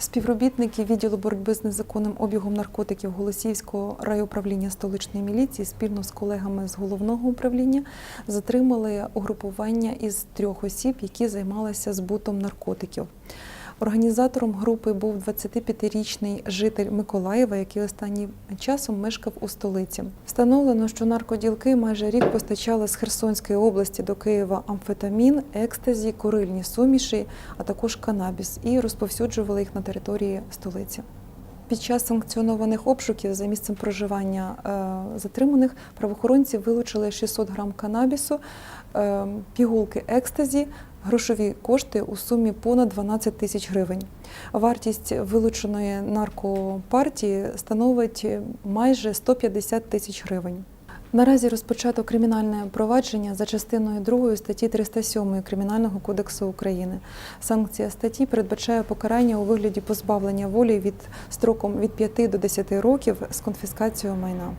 Співробітники відділу боротьби з незаконним обігом наркотиків Голосіївського райуправління столичної міліції спільно з колегами з головного управління затримали угрупування із трьох осіб, які займалися збутом наркотиків. Організатором групи був 25-річний житель Миколаєва, який останнім часом мешкав у столиці. Встановлено, що наркоділки майже рік постачали з Херсонської області до Києва амфетамін, екстазі, курильні суміші, а також канабіс, і розповсюджували їх на території столиці. Під час санкціонованих обшуків за місцем проживання е, затриманих правоохоронці вилучили 600 грам канабісу, е, пігулки екстазі, грошові кошти у сумі понад 12 тисяч гривень. Вартість вилученої наркопартії становить майже 150 тисяч гривень. Наразі розпочато кримінальне провадження за частиною 2 статті 307 Кримінального кодексу України. Санкція статті передбачає покарання у вигляді позбавлення волі від строком від 5 до 10 років з конфіскацією майна.